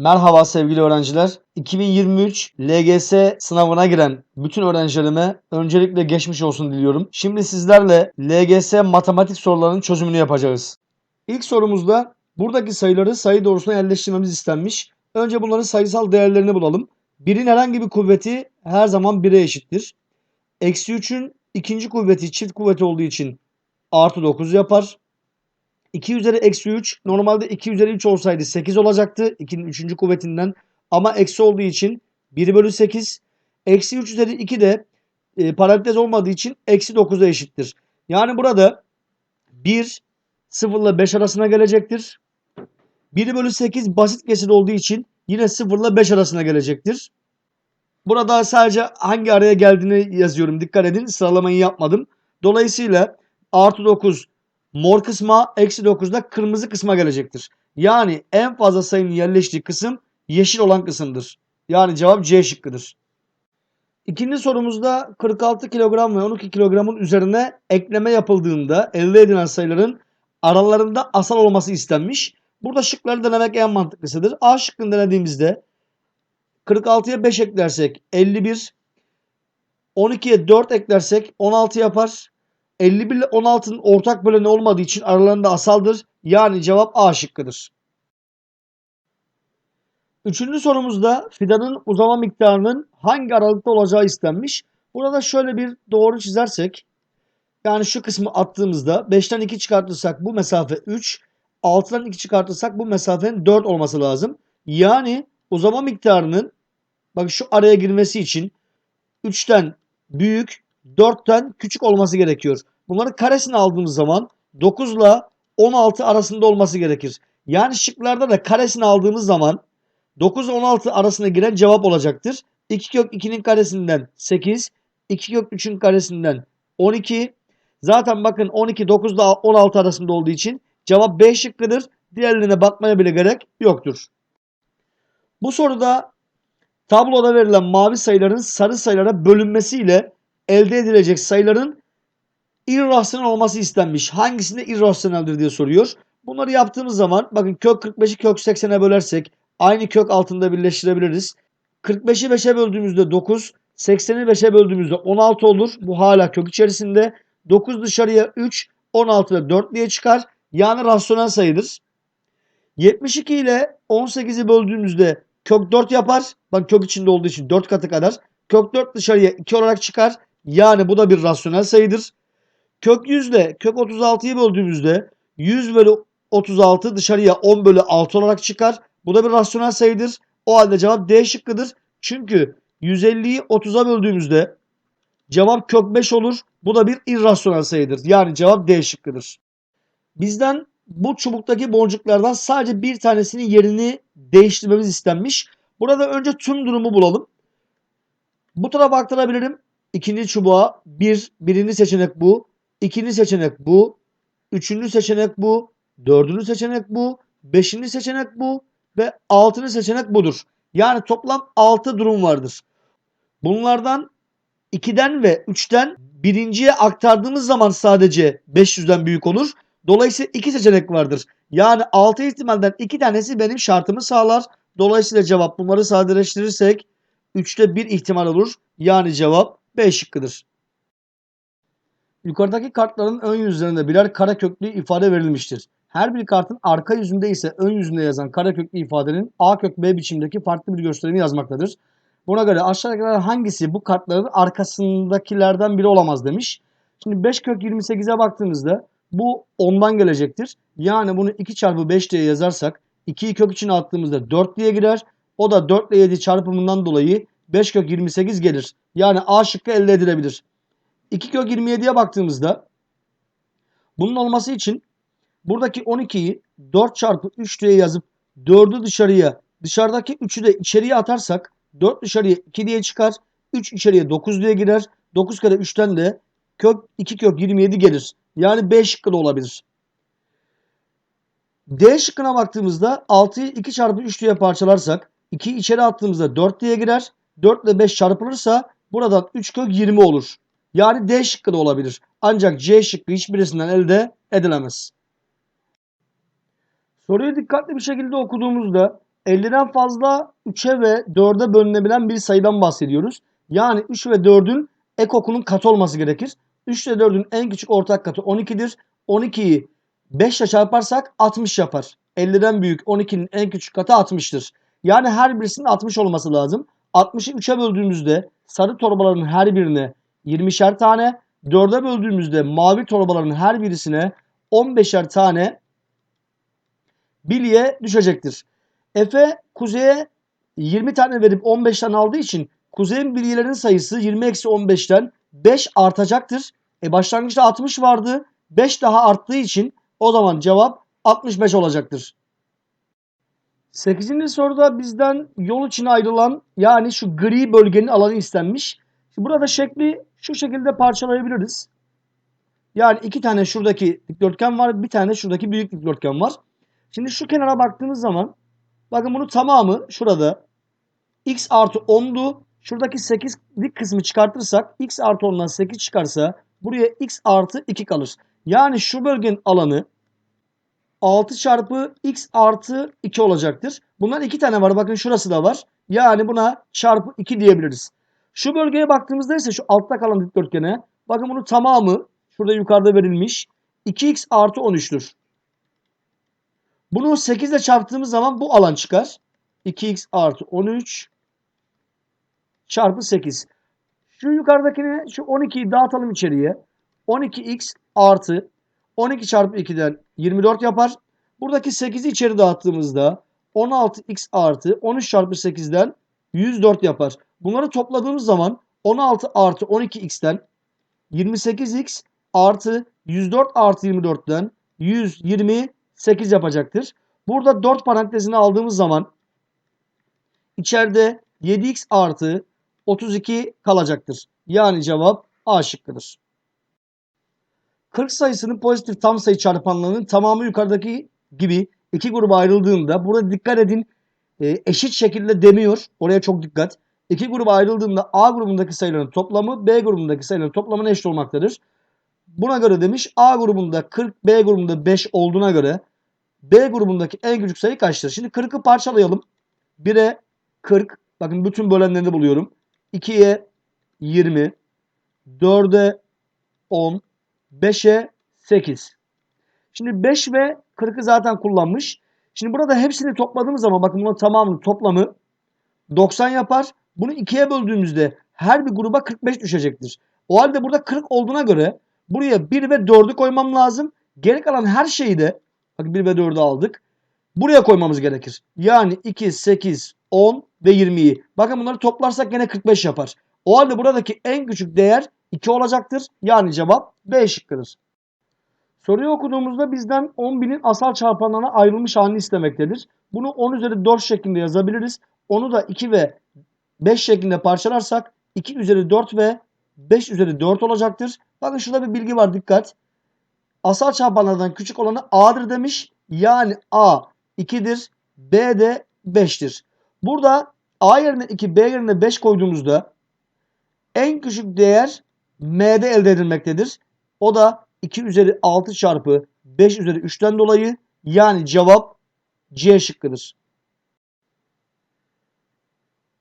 Merhaba sevgili öğrenciler. 2023 LGS sınavına giren bütün öğrencilerime öncelikle geçmiş olsun diliyorum. Şimdi sizlerle LGS matematik sorularının çözümünü yapacağız. İlk sorumuzda buradaki sayıları sayı doğrusuna yerleştirmemiz istenmiş. Önce bunların sayısal değerlerini bulalım. 1'in herhangi bir kuvveti her zaman 1'e eşittir. Eksi 3'ün ikinci kuvveti çift kuvveti olduğu için artı 9 yapar. 2 üzeri eksi 3 normalde 2 üzeri 3 olsaydı 8 olacaktı. 2'nin 3. kuvvetinden ama eksi olduğu için 1 bölü 8. Eksi 3 üzeri 2 de e, parantez olmadığı için eksi 9'a eşittir. Yani burada 1 0 ile 5 arasına gelecektir. 1 bölü 8 basit kesir olduğu için yine 0 ile 5 arasına gelecektir. Burada sadece hangi araya geldiğini yazıyorum. Dikkat edin sıralamayı yapmadım. Dolayısıyla artı 9 mor kısma eksi 9 da kırmızı kısma gelecektir. Yani en fazla sayının yerleştiği kısım yeşil olan kısımdır. Yani cevap C şıkkıdır. İkinci sorumuzda 46 kilogram ve 12 kilogramın üzerine ekleme yapıldığında elde edilen sayıların aralarında asal olması istenmiş. Burada şıkları denemek en mantıklısıdır. A şıkkını denediğimizde 46'ya 5 eklersek 51, 12'ye 4 eklersek 16 yapar. 51 ile 16'nın ortak böleni olmadığı için aralarında asaldır. Yani cevap A şıkkıdır. Üçüncü sorumuzda fidanın uzama miktarının hangi aralıkta olacağı istenmiş. Burada şöyle bir doğru çizersek yani şu kısmı attığımızda 5'ten 2 çıkartırsak bu mesafe 3, 6'dan 2 çıkartırsak bu mesafenin 4 olması lazım. Yani uzama miktarının bak şu araya girmesi için 3'ten büyük 4'ten küçük olması gerekiyor. Bunların karesini aldığımız zaman 9 ile 16 arasında olması gerekir. Yani şıklarda da karesini aldığımız zaman 9 ile 16 arasına giren cevap olacaktır. 2 kök 2'nin karesinden 8, 2 kök 3'ün karesinden 12. Zaten bakın 12 9 ile 16 arasında olduğu için cevap B şıkkıdır. Diğerlerine bakmaya bile gerek yoktur. Bu soruda tabloda verilen mavi sayıların sarı sayılara bölünmesiyle elde edilecek sayıların irrasyonel olması istenmiş. Hangisinde irrasyoneldir diye soruyor. Bunları yaptığımız zaman bakın kök 45'i kök 80'e bölersek aynı kök altında birleştirebiliriz. 45'i 5'e böldüğümüzde 9, 80'i 5'e böldüğümüzde 16 olur. Bu hala kök içerisinde. 9 dışarıya 3, 16 da 4 diye çıkar. Yani rasyonel sayıdır. 72 ile 18'i böldüğümüzde kök 4 yapar. Bak kök içinde olduğu için 4 katı kadar. Kök 4 dışarıya 2 olarak çıkar. Yani bu da bir rasyonel sayıdır. Kök 100 ile kök 36'yı böldüğümüzde 100 bölü 36 dışarıya 10 bölü 6 olarak çıkar. Bu da bir rasyonel sayıdır. O halde cevap D şıkkıdır. Çünkü 150'yi 30'a böldüğümüzde cevap kök 5 olur. Bu da bir irrasyonel sayıdır. Yani cevap D şıkkıdır. Bizden bu çubuktaki boncuklardan sadece bir tanesinin yerini değiştirmemiz istenmiş. Burada önce tüm durumu bulalım. Bu tarafa aktarabilirim. İkinci çubuğa bir, birinci seçenek bu. ikinci seçenek bu. Üçüncü seçenek bu. Dördüncü seçenek bu. Beşinci seçenek bu. Ve altıncı seçenek budur. Yani toplam 6 durum vardır. Bunlardan 2'den ve 3'ten birinciye aktardığımız zaman sadece 500'den büyük olur. Dolayısıyla 2 seçenek vardır. Yani 6 ihtimalden 2 tanesi benim şartımı sağlar. Dolayısıyla cevap bunları sadeleştirirsek 3'te 1 ihtimal olur. Yani cevap B şıkkıdır. Yukarıdaki kartların ön yüzlerinde birer kare köklü ifade verilmiştir. Her bir kartın arka yüzünde ise ön yüzünde yazan kare köklü ifadenin A kök B biçimdeki farklı bir gösterimi yazmaktadır. Buna göre aşağıdakilerden hangisi bu kartların arkasındakilerden biri olamaz demiş. Şimdi 5 kök 28'e baktığımızda bu 10'dan gelecektir. Yani bunu 2 çarpı 5 diye yazarsak 2'yi kök içine attığımızda 4 diye girer. O da 4 ile 7 çarpımından dolayı 5 kök 28 gelir. Yani A şıkkı elde edilebilir. 2 kök 27'ye baktığımızda bunun olması için buradaki 12'yi 4 çarpı 3 diye yazıp 4'ü dışarıya dışarıdaki 3'ü de içeriye atarsak 4 dışarıya 2 diye çıkar. 3 içeriye 9 diye girer. 9 kere 3'ten de kök 2 kök 27 gelir. Yani B şıkkı da olabilir. D şıkkına baktığımızda 6'yı 2 çarpı 3 diye parçalarsak 2'yi içeri attığımızda 4 diye girer. 4 ile 5 çarpılırsa buradan 3 kök 20 olur. Yani D şıkkı da olabilir. Ancak C şıkkı hiçbirisinden elde edilemez. Soruyu dikkatli bir şekilde okuduğumuzda 50'den fazla 3'e ve 4'e bölünebilen bir sayıdan bahsediyoruz. Yani 3 ve 4'ün ekokunun katı olması gerekir. 3 ile 4'ün en küçük ortak katı 12'dir. 12'yi 5 ile çarparsak 60 yapar. 50'den büyük 12'nin en küçük katı 60'tır. Yani her birisinin 60 olması lazım. 60'ı 3'e böldüğümüzde sarı torbaların her birine 20'şer tane, 4'e böldüğümüzde mavi torbaların her birisine 15'er tane bilye düşecektir. Efe kuzeye 20 tane verip 15 tane aldığı için kuzeyin bilyelerinin sayısı 20-15'ten 5 artacaktır. E başlangıçta 60 vardı. 5 daha arttığı için o zaman cevap 65 olacaktır. 8. soruda bizden yol için ayrılan yani şu gri bölgenin alanı istenmiş. Burada şekli şu şekilde parçalayabiliriz. Yani iki tane şuradaki dikdörtgen var. Bir tane şuradaki büyük dikdörtgen var. Şimdi şu kenara baktığınız zaman bakın bunu tamamı şurada x artı 10'du. Şuradaki 8'lik kısmı çıkartırsak x artı 10'dan 8 çıkarsa buraya x artı 2 kalır. Yani şu bölgenin alanı 6 çarpı x artı 2 olacaktır. Bunlar iki tane var. Bakın şurası da var. Yani buna çarpı 2 diyebiliriz. Şu bölgeye baktığımızda ise şu altta kalan dikdörtgene bakın bunun tamamı şurada yukarıda verilmiş 2x artı 13'tür. Bunu 8 ile çarptığımız zaman bu alan çıkar. 2x artı 13 çarpı 8. Şu yukarıdakini şu 12'yi dağıtalım içeriye. 12x artı 12 çarpı 2'den 24 yapar. Buradaki 8'i içeri dağıttığımızda 16x artı 13 çarpı 8'den 104 yapar. Bunları topladığımız zaman 16 artı 12x'ten 28x artı 104 artı 24'ten 128 yapacaktır. Burada 4 parantezini aldığımız zaman içeride 7x artı 32 kalacaktır. Yani cevap A şıkkıdır. 40 sayısının pozitif tam sayı çarpanlarının tamamı yukarıdaki gibi iki gruba ayrıldığında burada dikkat edin e, eşit şekilde demiyor. Oraya çok dikkat. İki gruba ayrıldığında A grubundaki sayıların toplamı B grubundaki sayıların toplamına eşit olmaktadır. Buna göre demiş A grubunda 40, B grubunda 5 olduğuna göre B grubundaki en küçük sayı kaçtır? Şimdi 40'ı parçalayalım. 1'e 40. Bakın bütün bölenlerini buluyorum. 2'ye 20. 4'e 10. 5'e 8. Şimdi 5 ve 40'ı zaten kullanmış. Şimdi burada hepsini topladığımız zaman bakın bunun tamamının toplamı 90 yapar. Bunu 2'ye böldüğümüzde her bir gruba 45 düşecektir. O halde burada 40 olduğuna göre buraya 1 ve 4'ü koymam lazım. Geri kalan her şeyi de bakın 1 ve 4'ü aldık. Buraya koymamız gerekir. Yani 2, 8, 10 ve 20'yi. Bakın bunları toplarsak gene 45 yapar. O halde buradaki en küçük değer 2 olacaktır. Yani cevap B şıkkıdır. Soruyu okuduğumuzda bizden 10.000'in asal çarpanlarına ayrılmış halini istemektedir. Bunu 10 üzeri 4 şeklinde yazabiliriz. Onu da 2 ve 5 şeklinde parçalarsak 2 üzeri 4 ve 5 üzeri 4 olacaktır. Bakın şurada bir bilgi var dikkat. Asal çarpanlardan küçük olanı A'dır demiş. Yani A 2'dir. B de 5'tir. Burada A yerine 2, B yerine 5 koyduğumuzda en küçük değer M'de elde edilmektedir. O da 2 üzeri 6 çarpı 5 üzeri 3'ten dolayı yani cevap C şıkkıdır.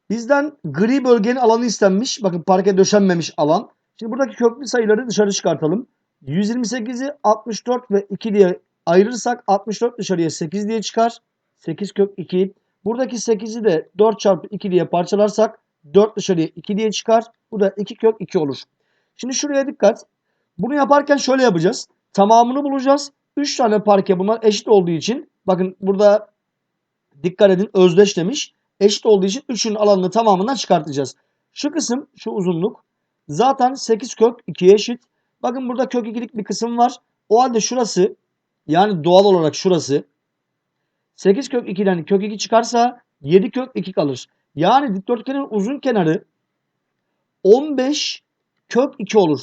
Bizden gri bölgenin alanı istenmiş. Bakın parke döşenmemiş alan. Şimdi buradaki köklü sayıları dışarı çıkartalım. 128'i 64 ve 2 diye ayırırsak 64 dışarıya 8 diye çıkar. 8 kök 2. Buradaki 8'i de 4 çarpı 2 diye parçalarsak 4 dışarıya 2 diye çıkar. Bu da 2 kök 2 olur. Şimdi şuraya dikkat. Bunu yaparken şöyle yapacağız. Tamamını bulacağız. 3 tane parke bunlar eşit olduğu için bakın burada dikkat edin özdeş demiş. Eşit olduğu için 3'ün alanını tamamından çıkartacağız. Şu kısım şu uzunluk zaten 8 kök 2'ye eşit. Bakın burada kök 2'lik bir kısım var. O halde şurası yani doğal olarak şurası 8 kök 2'den kök 2 çıkarsa 7 kök 2 kalır. Yani dikdörtgenin uzun kenarı 15 kök 2 olur.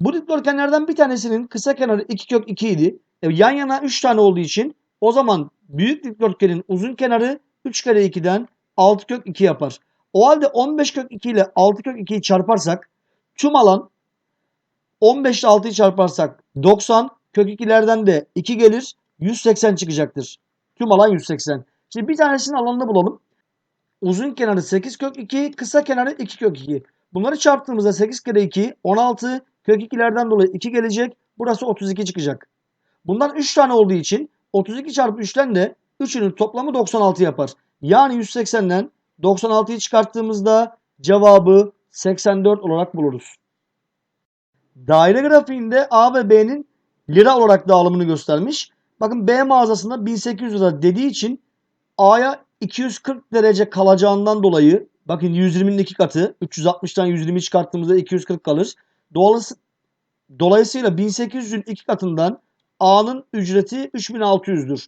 Bu dikdörtgenlerden bir tanesinin kısa kenarı 2 kök 2 idi. E, yan yana 3 tane olduğu için o zaman büyük dikdörtgenin uzun kenarı 3 kere 2'den 6 kök 2 yapar. O halde 15 kök 2 ile 6 kök 2'yi çarparsak tüm alan 15 ile 6'yı çarparsak 90 kök 2'lerden de 2 gelir 180 çıkacaktır. Tüm alan 180. Şimdi bir tanesinin alanını bulalım. Uzun kenarı 8 kök 2, kısa kenarı 2 kök 2. Bunları çarptığımızda 8 kere 2 16 kök 2'lerden dolayı 2 gelecek. Burası 32 çıkacak. Bundan 3 tane olduğu için 32 çarpı 3'ten de 3'ünün toplamı 96 yapar. Yani 180'den 96'yı çıkarttığımızda cevabı 84 olarak buluruz. Daire grafiğinde A ve B'nin lira olarak dağılımını göstermiş. Bakın B mağazasında 1800 lira dediği için A'ya 240 derece kalacağından dolayı bakın 120'nin iki katı 360'tan 120 çıkarttığımızda 240 kalır. Dolayısıyla 1800'ün iki katından A'nın ücreti 3600'dür.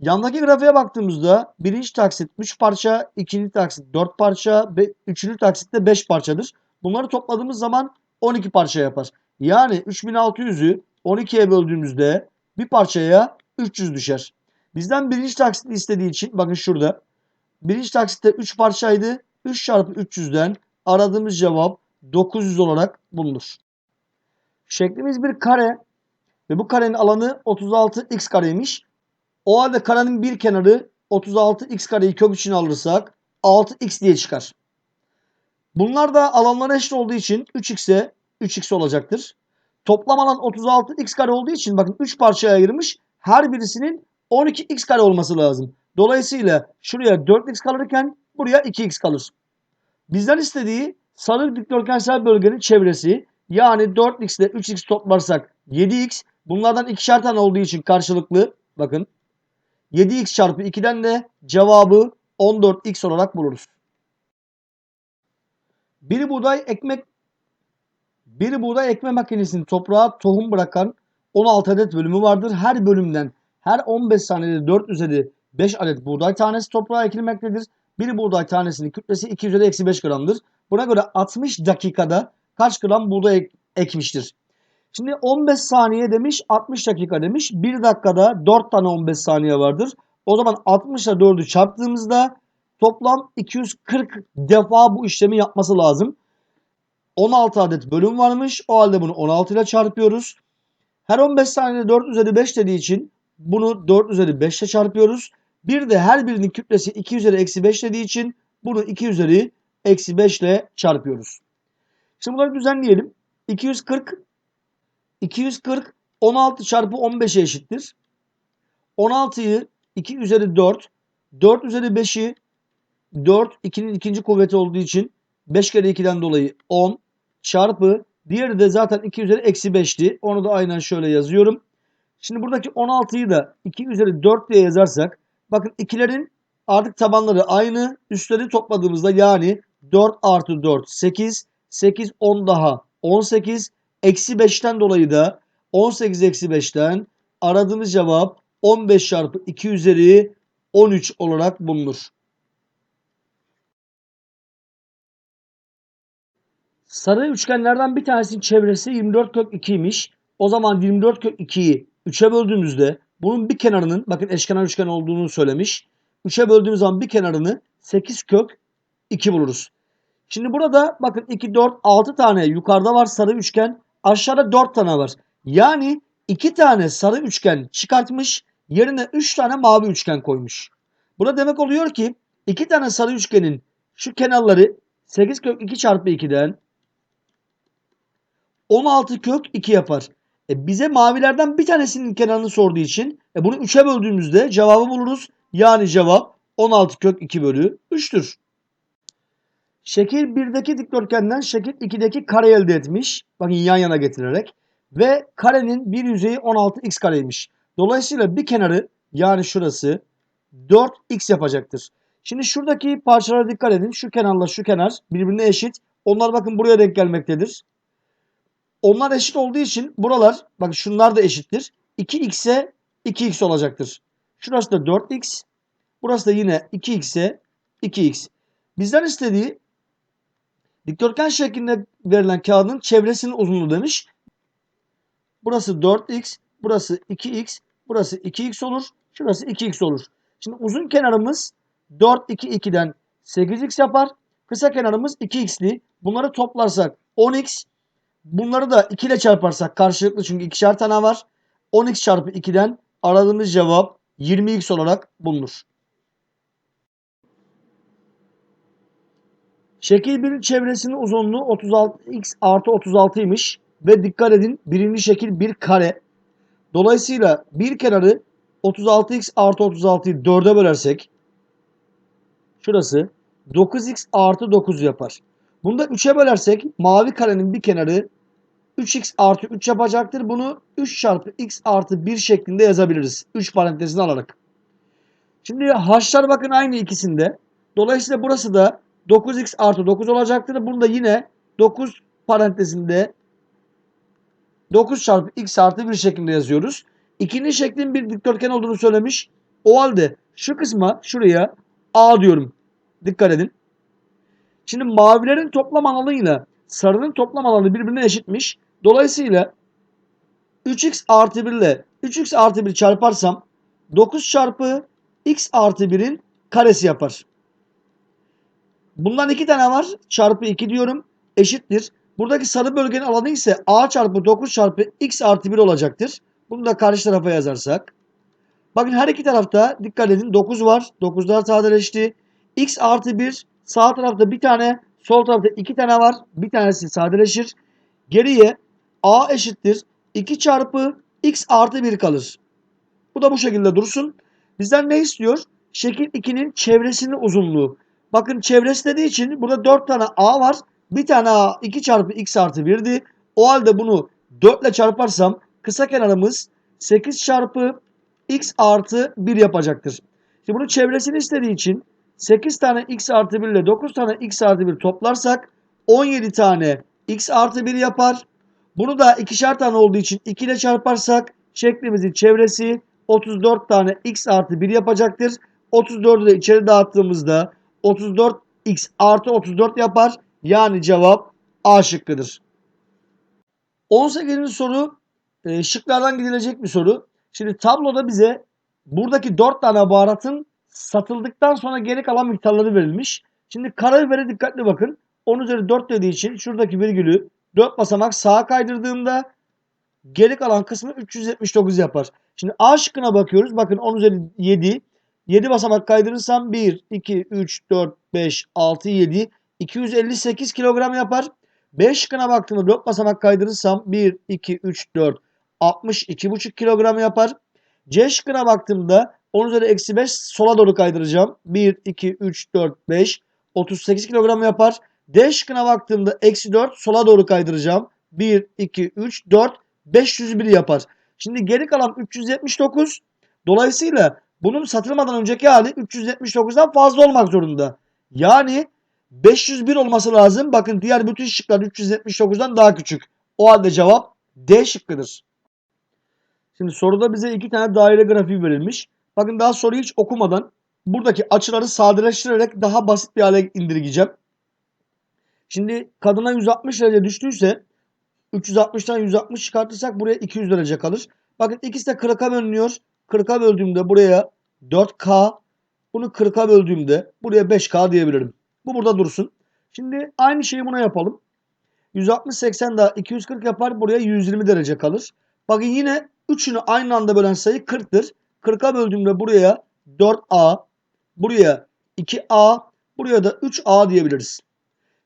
Yandaki grafiğe baktığımızda birinci taksit 3 parça, ikinci taksit 4 parça ve üçüncü taksit de 5 parçadır. Bunları topladığımız zaman 12 parça yapar. Yani 3600'ü 12'ye böldüğümüzde bir parçaya 300 düşer. Bizden birinci taksiti istediği için bakın şurada. Birinci taksitte 3 parçaydı. 3 çarpı 300'den aradığımız cevap 900 olarak bulunur. Şeklimiz bir kare ve bu karenin alanı 36x kareymiş. O halde karenin bir kenarı 36x kareyi kök içine alırsak 6x diye çıkar. Bunlar da alanları eşit olduğu için 3x'e 3x olacaktır. Toplam alan 36x kare olduğu için bakın 3 parçaya ayırmış. Her birisinin 12x kare olması lazım. Dolayısıyla şuraya 4x kalırken buraya 2x kalır. Bizden istediği sarı dikdörtgensel bölgenin çevresi yani 4x ile 3x toplarsak 7x. Bunlardan ikişer tane olduğu için karşılıklı bakın 7x çarpı 2'den de cevabı 14x olarak buluruz. Bir buğday ekmek bir buğday ekme makinesinin toprağa tohum bırakan 16 adet bölümü vardır. Her bölümden her 15 saniyede 4 üzeri 5 adet buğday tanesi toprağa ekilmektedir. Bir buğday tanesinin kütlesi 2 üzeri eksi 5 gramdır. Buna göre 60 dakikada kaç gram buğday ek ekmiştir? Şimdi 15 saniye demiş 60 dakika demiş. 1 dakikada 4 tane 15 saniye vardır. O zaman 60 ile 4'ü çarptığımızda toplam 240 defa bu işlemi yapması lazım. 16 adet bölüm varmış. O halde bunu 16 ile çarpıyoruz. Her 15 saniyede 4 üzeri 5 dediği için bunu 4 üzeri 5 ile çarpıyoruz. Bir de her birinin kütlesi 2 üzeri eksi 5 dediği için bunu 2 üzeri eksi 5 ile çarpıyoruz. Şimdi bunları düzenleyelim. 240 240 16 çarpı 15'e eşittir. 16'yı 2 üzeri 4 4 üzeri 5'i 4 2'nin ikinci kuvveti olduğu için 5 kere 2'den dolayı 10 çarpı diğeri de zaten 2 üzeri eksi 5'ti. Onu da aynen şöyle yazıyorum. Şimdi buradaki 16'yı da 2 üzeri 4 diye yazarsak bakın ikilerin artık tabanları aynı. Üstleri topladığımızda yani 4 artı 4 8 8 10 daha 18 eksi 5'ten dolayı da 18 eksi 5'ten aradığımız cevap 15 çarpı 2 üzeri 13 olarak bulunur. Sarı üçgenlerden bir tanesinin çevresi 24 kök 2'ymiş. O zaman 24 kök 2'yi 3'e böldüğümüzde bunun bir kenarının bakın eşkenar üçgen olduğunu söylemiş. 3'e böldüğümüz zaman bir kenarını 8 kök 2 buluruz. Şimdi burada bakın 2, 4, 6 tane yukarıda var sarı üçgen. Aşağıda 4 tane var. Yani 2 tane sarı üçgen çıkartmış. Yerine 3 tane mavi üçgen koymuş. Bu demek oluyor ki 2 tane sarı üçgenin şu kenarları 8 kök 2 çarpı 2'den 16 kök 2 yapar. E bize mavilerden bir tanesinin kenarını sorduğu için e bunu 3'e böldüğümüzde cevabı buluruz. Yani cevap 16 kök 2 bölü 3'tür. Şekil 1'deki dikdörtgenden şekil 2'deki kare elde etmiş. Bakın yan yana getirerek. Ve karenin bir yüzeyi 16x kareymiş. Dolayısıyla bir kenarı yani şurası 4x yapacaktır. Şimdi şuradaki parçalara dikkat edin. Şu kenarla şu kenar birbirine eşit. Onlar bakın buraya denk gelmektedir. Onlar eşit olduğu için buralar bakın şunlar da eşittir. 2x'e 2x olacaktır. Şurası da 4x. Burası da yine 2x'e 2x. Bizden istediği dikdörtgen şeklinde verilen kağıdın çevresinin uzunluğu demiş. Burası 4x, burası 2x, burası 2x olur. Şurası 2x olur. Şimdi uzun kenarımız 4, 2, 2'den 8x yapar. Kısa kenarımız 2x'li. Bunları toplarsak 10x. Bunları da 2 ile çarparsak karşılıklı çünkü ikişer tane var. 10x çarpı 2'den aradığımız cevap 20x olarak bulunur. Şekil 1'in çevresinin uzunluğu 36x artı 36'ymış. Ve dikkat edin birinci şekil bir kare. Dolayısıyla bir kenarı 36x artı 36'yı 4'e bölersek şurası 9x artı 9 yapar. Bunu da 3'e bölersek mavi karenin bir kenarı 3x artı 3 yapacaktır. Bunu 3 çarpı x artı 1 şeklinde yazabiliriz. 3 parantezini alarak. Şimdi h'lar bakın aynı ikisinde. Dolayısıyla burası da 9x artı 9 olacaktır. Bunu da yine 9 parantezinde 9 çarpı x artı 1 şeklinde yazıyoruz. İkinci şeklin bir dikdörtgen olduğunu söylemiş. O halde şu kısma şuraya a diyorum. Dikkat edin. Şimdi mavilerin toplam alanıyla sarının toplam alanı birbirine eşitmiş. Dolayısıyla 3x artı 1 ile 3x artı 1 çarparsam 9 çarpı x artı 1'in karesi yapar. Bundan iki tane var. Çarpı 2 diyorum. Eşittir. Buradaki sarı bölgenin alanı ise a çarpı 9 çarpı x artı 1 olacaktır. Bunu da karşı tarafa yazarsak. Bakın her iki tarafta dikkat edin 9 var. 9'lar sadeleşti. x artı 1 sağ tarafta bir tane sol tarafta iki tane var. Bir tanesi sadeleşir. Geriye a eşittir 2 çarpı x artı 1 kalır. Bu da bu şekilde dursun. Bizden ne istiyor? Şekil 2'nin çevresinin uzunluğu. Bakın çevresi dediği için burada 4 tane a var. Bir tane a 2 çarpı x artı 1'di. O halde bunu 4 ile çarparsam kısa kenarımız 8 çarpı x artı 1 yapacaktır. Şimdi bunun çevresini istediği için 8 tane x artı 1 ile 9 tane x artı 1 toplarsak 17 tane x artı 1 yapar. Bunu da ikişer tane olduğu için 2 ile çarparsak şeklimizin çevresi 34 tane x artı 1 yapacaktır. 34'ü de içeri dağıttığımızda 34x artı 34 yapar. Yani cevap A şıkkıdır. 18. soru e, şıklardan gidilecek bir soru. Şimdi tabloda bize buradaki 4 tane baharatın satıldıktan sonra geri kalan miktarları verilmiş. Şimdi karabibere dikkatli bakın. 10 üzeri 4 dediği için şuradaki virgülü 4 basamak sağa kaydırdığımda geri kalan kısmı 379 yapar. Şimdi A şıkkına bakıyoruz. Bakın 10 üzeri 7. 7 basamak kaydırırsam 1, 2, 3, 4, 5, 6, 7. 258 kilogram yapar. B şıkkına baktığımda 4 basamak kaydırırsam 1, 2, 3, 4, 62,5 kilogram yapar. C şıkkına baktığımda 10 üzeri eksi 5 sola doğru kaydıracağım. 1, 2, 3, 4, 5, 38 kilogram yapar. D şıkkına baktığımda eksi 4 sola doğru kaydıracağım. 1, 2, 3, 4, 501 yapar. Şimdi geri kalan 379. Dolayısıyla bunun satılmadan önceki hali 379'dan fazla olmak zorunda. Yani 501 olması lazım. Bakın diğer bütün şıklar 379'dan daha küçük. O halde cevap D şıkkıdır. Şimdi soruda bize iki tane daire grafiği verilmiş. Bakın daha soruyu hiç okumadan buradaki açıları sadeleştirerek daha basit bir hale indirgeyeceğim. Şimdi kadına 160 derece düştüyse 360'tan 160 çıkartırsak buraya 200 derece kalır. Bakın ikisi de 40'a bölünüyor. 40'a böldüğümde buraya 4K. Bunu 40'a böldüğümde buraya 5K diyebilirim. Bu burada dursun. Şimdi aynı şeyi buna yapalım. 160 80 daha 240 yapar. Buraya 120 derece kalır. Bakın yine üçünü aynı anda bölen sayı 40'tır. 40'a böldüğümde buraya 4A, buraya 2A, buraya da 3A diyebiliriz.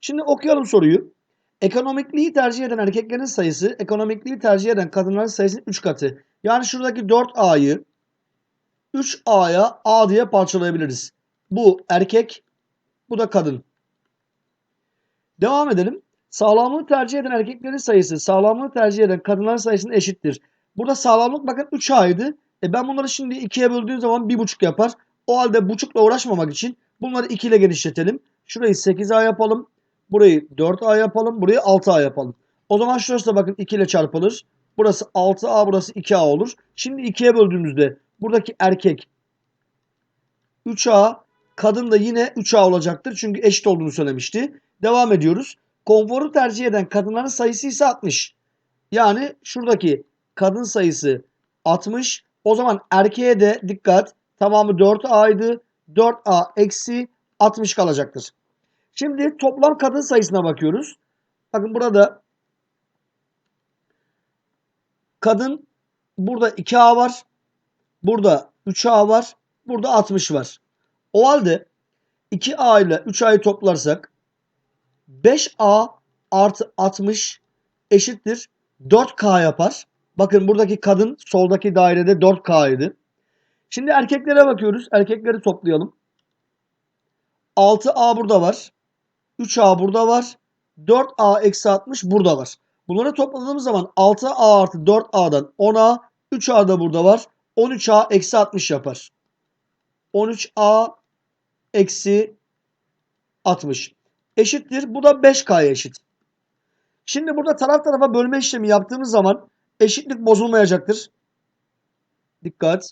Şimdi okuyalım soruyu. Ekonomikliği tercih eden erkeklerin sayısı ekonomikliği tercih eden kadınların sayısının 3 katı. Yani şuradaki 4A'yı 3A'ya A diye parçalayabiliriz. Bu erkek, bu da kadın. Devam edelim. Sağlamlığı tercih eden erkeklerin sayısı sağlamlığı tercih eden kadınların sayısının eşittir. Burada sağlamlık bakın 3A'ydı. E ben bunları şimdi 2'ye böldüğüm zaman 1,5 yapar. O halde buçukla uğraşmamak için bunları 2 ile genişletelim. Şurayı 8A yapalım. Burayı 4A yapalım. Burayı 6A yapalım. O zaman şurası da bakın 2 ile çarpılır. Burası 6A burası 2A olur. Şimdi 2'ye böldüğümüzde buradaki erkek 3A kadın da yine 3A olacaktır. Çünkü eşit olduğunu söylemişti. Devam ediyoruz. Konforu tercih eden kadınların sayısı ise 60. Yani şuradaki kadın sayısı 60. O zaman erkeğe de dikkat tamamı 4A'ydı. 4A eksi 60 kalacaktır. Şimdi toplam kadın sayısına bakıyoruz. Bakın burada kadın burada 2A var. Burada 3A var. Burada 60 var. O halde 2A ile 3A'yı toplarsak 5A artı 60 eşittir 4K yapar. Bakın buradaki kadın soldaki dairede 4K'ydı. Şimdi erkeklere bakıyoruz. Erkekleri toplayalım. 6A burada var. 3A burada var. 4A eksi 60 burada var. Bunları topladığımız zaman 6A artı 4A'dan 10A. 3A da burada var. 13A eksi 60 yapar. 13A eksi 60 eşittir. Bu da 5K'ya eşit. Şimdi burada taraf tarafa bölme işlemi yaptığımız zaman eşitlik bozulmayacaktır. Dikkat.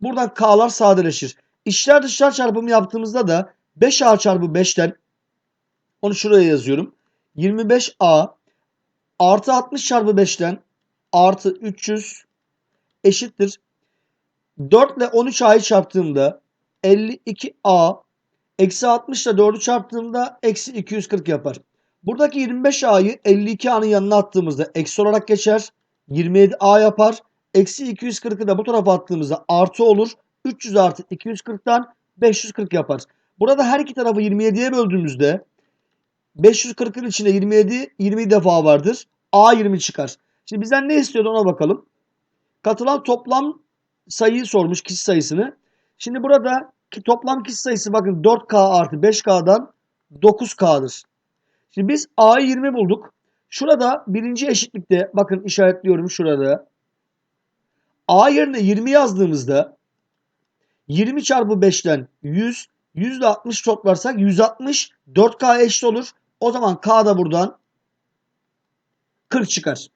Buradan K'lar sadeleşir. İçler dışlar çarpımı yaptığımızda da 5A çarpı 5'ten onu şuraya yazıyorum. 25A artı 60 çarpı 5'ten artı 300 eşittir. 4 ile 13A'yı çarptığımda 52A eksi 60 ile 4'ü çarptığımda eksi 240 yapar. Buradaki 25A'yı 52A'nın yanına attığımızda eksi olarak geçer. 27A yapar. Eksi 240'ı da bu tarafa attığımızda artı olur. 300 artı 240'tan 540 yapar. Burada her iki tarafı 27'ye böldüğümüzde 540'ın içinde 27 20 defa vardır. A 20 çıkar. Şimdi bizden ne istiyordu ona bakalım. Katılan toplam sayıyı sormuş kişi sayısını. Şimdi burada ki toplam kişi sayısı bakın 4K artı 5K'dan 9K'dır. Şimdi biz A'yı 20 bulduk. Şurada birinci eşitlikte bakın işaretliyorum şurada. A yerine 20 yazdığımızda 20 çarpı 5'ten 100, 100 ile 60 toplarsak 160 4K eşit olur. O zaman K da buradan 40 çıkar.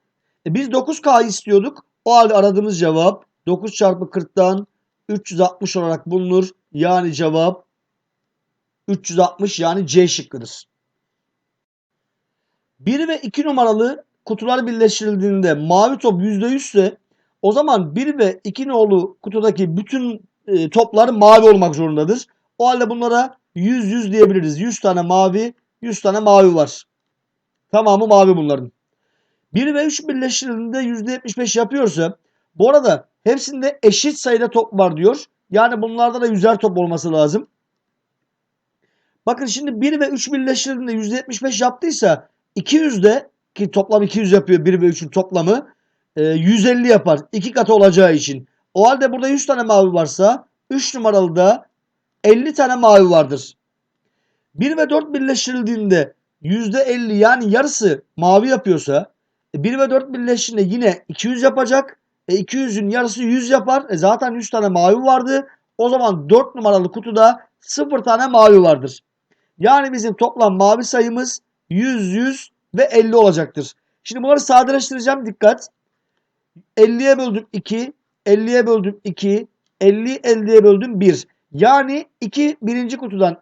E biz 9K istiyorduk. O halde aradığımız cevap 9 çarpı 40'tan 360 olarak bulunur. Yani cevap 360 yani C şıkkıdır. 1 ve 2 numaralı kutular birleştirildiğinde mavi top %100 ise o zaman 1 ve 2 nolu kutudaki bütün e, toplar mavi olmak zorundadır. O halde bunlara 100 100 diyebiliriz. 100 tane mavi, 100 tane mavi var. Tamamı mavi bunların. 1 ve 3 birleştirildiğinde %75 yapıyorsa bu arada hepsinde eşit sayıda top var diyor. Yani bunlarda da 100'er top olması lazım. Bakın şimdi 1 ve 3 birleştirildiğinde %75 yaptıysa 200'de ki toplam 200 yapıyor 1 ve 3'ün toplamı e, 150 yapar. 2 katı olacağı için. O halde burada 100 tane mavi varsa 3 numaralı da 50 tane mavi vardır. 1 ve 4 birleştirildiğinde %50 yani yarısı mavi yapıyorsa 1 ve 4 birleştiğinde yine 200 yapacak. E 200'ün yarısı 100 yapar. E zaten 100 tane mavi vardı. O zaman 4 numaralı kutuda 0 tane mavi vardır. Yani bizim toplam mavi sayımız 100, 100 ve 50 olacaktır. Şimdi bunları sadeleştireceğim. Dikkat. 50'ye böldüm 2, 50'ye böldüm 2, 50 50'ye böldüm 1. Yani 2 birinci kutudan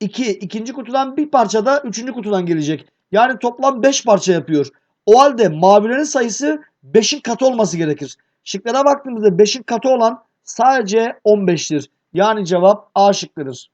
2 ikinci kutudan bir parça da üçüncü kutudan gelecek. Yani toplam 5 parça yapıyor. O halde mavilerin sayısı 5'in katı olması gerekir. Şıklara baktığımızda 5'in katı olan sadece 15'tir. Yani cevap A şıkkıdır.